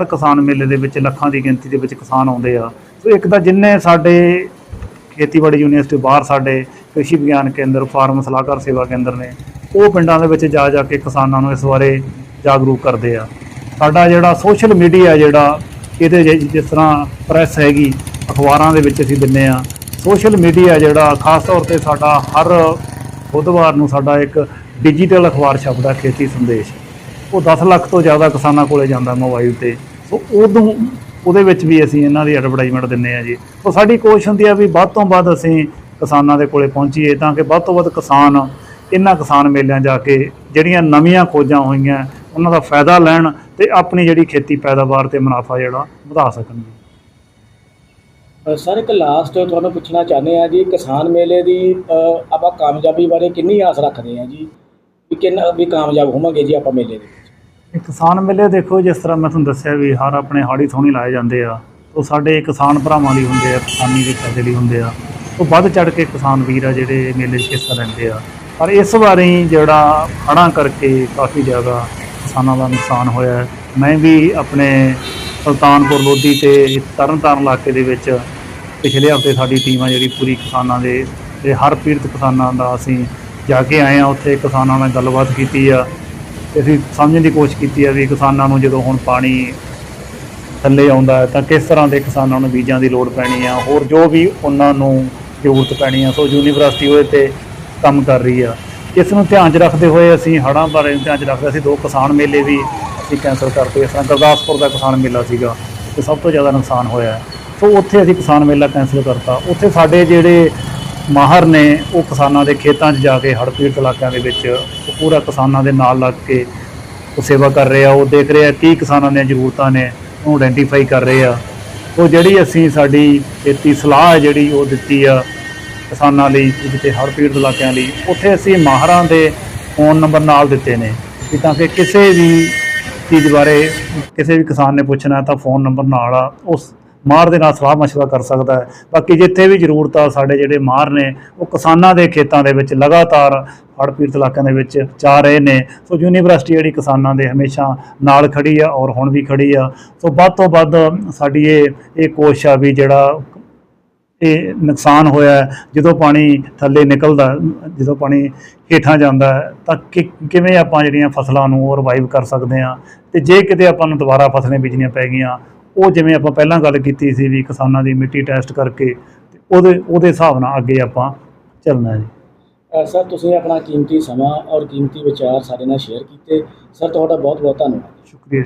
ਹਰ ਕਿਸਾਨ ਮੇਲੇ ਦੇ ਵਿੱਚ ਲੱਖਾਂ ਦੀ ਗਿਣਤੀ ਦੇ ਵਿੱਚ ਕਿਸਾਨ ਆਉਂਦੇ ਆ। ਸੋ ਇੱਕ ਤਾਂ ਜਿੰਨੇ ਸਾਡੇ ਖੇਤੀਬਾੜੀ ਯੂਨੀਵਰਸਿਟੀ ਬਾਹਰ ਸਾਡੇ ਕ੍ਰਿਸ਼ੀ ਵਿਗਿਆਨ ਕੇਂਦਰ, ਫਾਰਮ ਸਲਾਹਕਾਰ ਸੇਵਾ ਕੇਂਦਰ ਨੇ, ਉਹ ਪਿੰਡਾਂ ਦੇ ਵਿੱਚ ਜਾ ਜਾ ਕੇ ਕਿਸਾਨਾਂ ਨੂੰ ਇਸ ਬਾਰੇ ਜਾਗਰੂਕ ਕਰਦੇ ਆ। ਸਾਡਾ ਜਿਹੜਾ ਸੋਸ਼ਲ ਮੀਡੀਆ ਜਿਹੜਾ, ਇਹਦੇ ਜਿ- ਜਿਸ ਤਰ੍ਹਾਂ ਪ੍ਰੈਸ ਹੈਗੀ, ਅਖਬਾਰਾਂ ਦੇ ਵਿੱਚ ਅਸੀਂ ਦਿੰਨੇ ਆ। ਸੋਸ਼ਲ ਮੀਡੀਆ ਜਿਹੜਾ, ਖਾਸ ਤੌਰ ਤੇ ਸਾਡਾ ਹਰ ਬੁੱਧਵਾਰ ਨੂੰ ਸਾਡਾ ਇੱਕ ਡਿਜੀਟਲ ਅਖਬਾਰ ਛਪਦਾ, ਖੇਤੀ ਸੰਦੇਸ਼। ਉਹ 10 ਲੱਖ ਤੋਂ ਜ਼ਿਆਦਾ ਕਿਸਾਨਾਂ ਕੋਲੇ ਜਾਂਦਾ ਮੋਬਾਈਲ ਤੇ। ਸੋ ਉਦੋਂ ਉਹਦੇ ਵਿੱਚ ਵੀ ਅਸੀਂ ਇਹਨਾਂ ਦੀ ਐਡਵਰਟਾਈਜ਼ਮੈਂਟ ਦਿੰਨੇ ਆ ਜੀ। ਸੋ ਸਾਡੀ ਕੋਸ਼ਿਸ਼ ਹੁੰਦੀ ਆ ਵੀ ਵੱਧ ਤੋਂ ਵੱਧ ਅਸੀਂ ਕਿਸਾਨਾਂ ਦੇ ਕੋਲੇ ਪਹੁੰਚੀਏ ਤਾਂ ਕਿ ਵੱਧ ਤੋਂ ਵੱਧ ਕਿਸਾਨ ਇਹਨਾਂ ਕਿਸਾਨ ਮੇਲਿਆਂ ਜਾ ਕੇ ਜਿਹੜੀਆਂ ਨਵੀਆਂ ਖੋਜਾਂ ਹੋਈਆਂ, ਉਹਨਾਂ ਦਾ ਫਾਇਦਾ ਲੈਣ ਤੇ ਆਪਣੀ ਜਿਹੜੀ ਖੇਤੀ ਪੈਦਾਵਾਰ ਤੇ ਮੁਨਾਫਾ ਜਿਹੜਾ ਵਧਾ ਸਕਣ ਸਰ, ਇੱਕ ਲਾਸਟ ਤੁਹਾਨੂੰ ਪੁੱਛਣਾ ਚਾਹੁੰਦੇ ਆ ਜੀ, ਕਿਸਾਨ ਮੇਲੇ ਦੀ ਆਪਾਂ ਕਾਮਯਾਬੀ ਬਾਰੇ ਕਿੰਨੀ ਆਸ ਰੱਖਦੇ ਆ ਜੀ? ਵੀ ਕਿੰਨਾ, ਵੀ ਕਾਮਯਾਬ ਹੋਵਾਂਗੇ ਜੀ ਆਪਾਂ ਮੇਲੇ ਦੇ? ਇਹ ਕਿਸਾਨ ਮੇਲੇ ਦੇਖੋ, ਜਿਸ ਤਰ੍ਹਾਂ ਮੈਂ ਤੁਹਾਨੂੰ ਦੱਸਿਆ ਵੀ ਹਰ ਆਪਣੇ ਹਾੜੀ ਸੋਹਣੀ ਲਾਏ ਜਾਂਦੇ ਆ, ਉਹ ਸਾਡੇ ਕਿਸਾਨ ਭਰਾਵਾਂ ਲਈ ਹੁੰਦੇ ਆ, ਕਿਸਾਨੀ ਦੇ ਫਾਇਦੇ ਲਈ ਹੁੰਦੇ ਆ। ਉਹ ਵੱਧ ਚੜ ਕੇ ਕਿਸਾਨ ਵੀਰ ਆ ਜਿਹੜੇ ਮੇਲੇ 'ਚ ਹਿੱਸਾ ਲੈਂਦੇ ਆ। ਪਰ ਇਸ ਵਾਰੀ ਜਿਹੜਾ ਹੜ੍ਹਾਂ ਕਰਕੇ ਕਾਫੀ ਜ਼ਿਆਦਾ ਕਿਸਾਨਾਂ ਦਾ ਨੁਕਸਾਨ ਹੋਇਆ ਮੈਂ ਵੀ ਆਪਣੇ ਸੁਲਤਾਨਪੁਰ ਲੋਧੀ ਤੇ ਤਰਨਤਾਰਨ ਇਲਾਕੇ ਦੇ ਵਿੱਚ ਪਿਛਲੇ ਹਫ਼ਤੇ ਸਾਡੀ ਟੀਮ ਆ ਜਿਹੜੀ ਪੂਰੀ ਕਿਸਾਨਾਂ ਦੇ, ਤੇ ਹਰ ਪੀੜਤ ਕਿਸਾਨਾਂ ਦਾ ਅਸੀਂ ਜਾ ਕੇ ਆਏ ਆ, ਉੱਥੇ ਕਿਸਾਨਾਂ ਨਾਲ ਗੱਲਬਾਤ ਕੀਤੀ ਆ। ਅਸੀਂ ਸਮਝਣ ਦੀ ਕੋਸ਼ਿਸ਼ ਕੀਤੀ ਹੈ ਵੀ ਕਿਸਾਨਾਂ ਨੂੰ ਜਦੋਂ ਹੁਣ ਪਾਣੀ ਥੱਲੇ ਆਉਂਦਾ ਹੈ ਤਾਂ ਕਿਸ ਤਰ੍ਹਾਂ ਦੇ ਕਿਸਾਨਾਂ ਨੂੰ ਬੀਜਾਂ ਦੀ ਲੋੜ ਪੈਣੀ ਆ? ਹੋਰ ਜੋ ਵੀ ਉਹਨਾਂ ਨੂੰ ਜ਼ਰੂਰਤ ਪੈਣੀ ਆ, ਸੋ ਯੂਨੀਵਰਸਿਟੀ ਉਹਦੇ ਤੇ ਕੰਮ ਕਰ ਰਹੀ ਆ। ਇਸ ਨੂੰ ਧਿਆਨ 'ਚ ਰੱਖਦੇ ਹੋਏ ਅਸੀਂ ਹੜ੍ਹਾਂ ਬਾਰੇ ਧਿਆਨ 'ਚ ਰੱਖਦੇ ਅਸੀਂ ਦੋ ਕਿਸਾਨ ਮੇਲੇ ਵੀ ਅਸੀਂ ਕੈਂਸਲ ਕਰਤੇ। ਇਸ ਤਰ੍ਹਾਂ ਗੁਰਦਾਸਪੁਰ ਦਾ ਕਿਸਾਨ ਮੇਲਾ ਸੀਗਾ, ਤੇ ਸਭ ਤੋਂ ਜ਼ਿਆਦਾ ਨੁਕਸਾਨ ਹੋਇਆ। ਸੋ ਉੱਥੇ ਅਸੀਂ ਕਿਸਾਨ ਮੇਲਾ ਕੈਂਸਲ ਕਰਤਾ। ਉੱਥੇ ਸਾਡੇ ਜਿਹੜੇ ਮਾਹਰ ਨੇ ਉਹ ਕਿਸਾਨਾਂ ਦੇ ਖੇਤਾਂ 'ਚ ਜਾ ਕੇ ਹੜ੍ਹ ਪੀੜਤ ਇਲਾਕਿਆਂ ਦੇ ਵਿੱਚ ਉਹ ਪੂਰਾ ਕਿਸਾਨਾਂ ਦੇ ਨਾਲ ਲੱਗ ਕੇ ਉਹ ਸੇਵਾ ਕਰ ਰਹੇ ਆ। ਉਹ ਦੇਖ ਰਹੇ ਆ ਕੀ ਕਿਸਾਨਾਂ ਦੀਆਂ ਜ਼ਰੂਰਤਾਂ ਨੇ ਉਹਨੂੰ ਆਇਡੈਂਟੀਫਾਈ ਕਰ ਰਹੇ ਆ। ਉਹ ਜਿਹੜੀ ਅਸੀਂ ਸਾਡੀ ਖੇਤੀ ਸਲਾਹ ਹੈ ਜਿਹੜੀ ਉਹ ਦਿੱਤੀ ਆ ਕਿਸਾਨਾਂ ਲਈ ਜਿੱਥੇ ਹੜ੍ਹ ਪੀੜਤ ਇਲਾਕਿਆਂ ਲਈ, ਉੱਥੇ ਅਸੀਂ ਮਾਹਰਾਂ ਦੇ ਫੋਨ ਨੰਬਰ ਨਾਲ ਦਿੱਤੇ ਨੇ ਕਿ ਤਾਂ ਕਿ ਕਿਸੇ ਵੀ ਚੀਜ਼ ਬਾਰੇ, ਕਿਸੇ ਵੀ ਕਿਸਾਨ ਨੇ ਪੁੱਛਣਾ ਤਾਂ ਫੋਨ ਨੰਬਰ ਨਾਲ ਆ, ਉਸ ਮਾਹਰ ਦੇ ਨਾਲ ਸਲਾਹ ਮਸ਼ਵਰਾ ਕਰ ਸਕਦਾ ਹੈ। ਬਾਕੀ ਜਿੱਥੇ ਵੀ ਜ਼ਰੂਰਤ ਆ, ਸਾਡੇ ਜਿਹੜੇ ਮਾਹਰ ਨੇ, ਉਹ ਕਿਸਾਨਾਂ ਦੇ ਖੇਤਾਂ ਦੇ ਵਿੱਚ ਲਗਾਤਾਰ ਹੜ੍ਹ ਪੀੜਤ ਇਲਾਕਿਆਂ ਦੇ ਵਿੱਚ ਜਾ ਰਹੇ ਨੇ। ਸੋ ਯੂਨੀਵਰਸਿਟੀ ਜਿਹੜੀ ਕਿਸਾਨਾਂ ਦੇ ਹਮੇਸ਼ਾ ਨਾਲ ਖੜੀ ਆ ਔਰ ਹੁਣ ਵੀ ਖੜੀ ਆ। ਸੋ ਵੱਧ ਤੋਂ ਵੱਧ ਸਾਡੀ ਇਹ ਇਹ ਕੋਸ਼ਿਸ਼ ਆ ਵੀ ਜਿਹੜਾ ਇਹ ਨੁਕਸਾਨ ਹੋਇਆ ਜਦੋਂ ਪਾਣੀ ਥੱਲੇ ਨਿਕਲਦਾ, ਜਦੋਂ ਪਾਣੀ ਹੇਠਾਂ ਜਾਂਦਾ ਤਾਂ ਕਿ- ਕਿਵੇਂ ਆਪਾਂ ਜਿਹੜੀਆਂ ਫਸਲਾਂ ਨੂੰ ਉਹ ਰਿਵਾਈਵ ਕਰ ਸਕਦੇ ਹਾਂ। ਤੇ ਜੇ ਕਿਤੇ ਆਪਾਂ ਨੂੰ ਦੁਬਾਰਾ ਫਸਲਾਂ ਬੀਜਣੀਆਂ ਪੈ ਗਈਆਂ ਉਹ ਜਿਵੇਂ ਆਪਾਂ ਪਹਿਲਾਂ ਗੱਲ ਕੀਤੀ ਸੀ ਵੀ ਕਿਸਾਨਾਂ ਦੀ ਮਿੱਟੀ ਟੈਸਟ ਕਰਕੇ ਤੇ ਉਹਦੇ ਉਹਦੇ ਹਿਸਾਬ ਨਾਲ ਅੱਗੇ ਆਪਾਂ ਚੱਲਣਾ ਜੀ। ਸਰ ਤੁਸੀਂ ਆਪਣਾ ਕੀਮਤੀ ਸਮਾਂ ਔਰ ਕੀਮਤੀ ਵਿਚਾਰ ਸਾਡੇ ਨਾਲ ਸ਼ੇਅਰ ਕੀਤੇ। ਸਰ ਤੁਹਾਡਾ ਬਹੁਤ ਬਹੁਤ ਧੰਨਵਾਦ। ਸ਼ੁਕਰੀਆ